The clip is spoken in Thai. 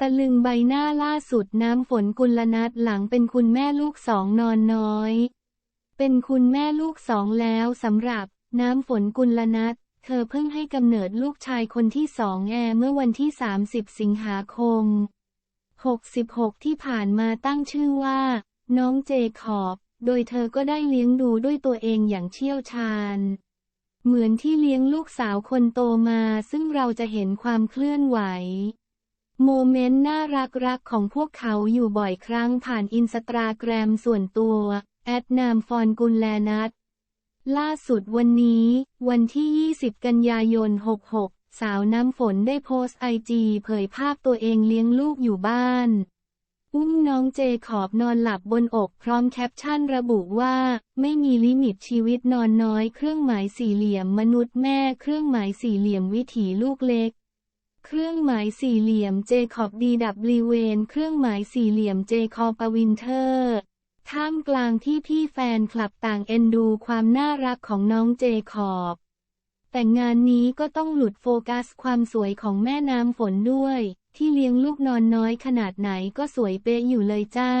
ตะลึงใบหน้าล่าสุดน้ำฝนกุลนัทหลังเป็นคุณแม่ลูกสองนอนน้อย เป็นคุณแม่ลูกสองแล้วสำหรับน้ำฝนกุลนัทเธอเพิ่งให้กำเนิดลูกชายคนที่สองแอเมื่อวันที่ 30 สิงหาคม 66 ที่ผ่านมาตั้งชื่อว่า น้องเจคอบ โดยเธอก็ได้เลี้ยงดูด้วยตัวเองอย่างเชี่ยวชาญ เหมือนที่เลี้ยงลูกสาวคนโตมาซึ่งเราจะเห็นความเคลื่อนไหว โมเมนต์น่ารักรักของพวกเขาอยู่บ่อยครั้งผ่านอินสตาแกรมส่วนตัว แอดนามฟอนกุลแลนัทล่าสุดวันนี้ วันที่ 20 กันยายน 66 สาวน้ำฝนได้โพสต์ไอจีเผยภาพตัวเองเลี้ยงลูกอยู่บ้าน อุ้มน้องเจขอบนอนหลับบนอกพร้อมแคปชั่นระบุว่า ไม่มีลิมิตชีวิตนอนน้อยเครื่องหมายสี่เหลี่ยมมนุษย์แม่เครื่องหมายสี่เหลี่ยมวิถีลูกเล็ก เครื่องหมายสี่เหลี่ยมเจคอบดีดับลีเวน เครื่องหมายสี่เหลี่ยมเจคอบปวินเทอร์ท่ามกลางที่พี่แฟนคลับต่างเอ็นดูความน่ารักของน้องเจคอบ แต่งานนี้ก็ต้องหลุดโฟกัสความสวยของแม่น้ำฝนด้วย ที่เลี้ยงลูกนอนน้อยขนาดไหนก็สวยเป๊ะอยู่เลยจ้า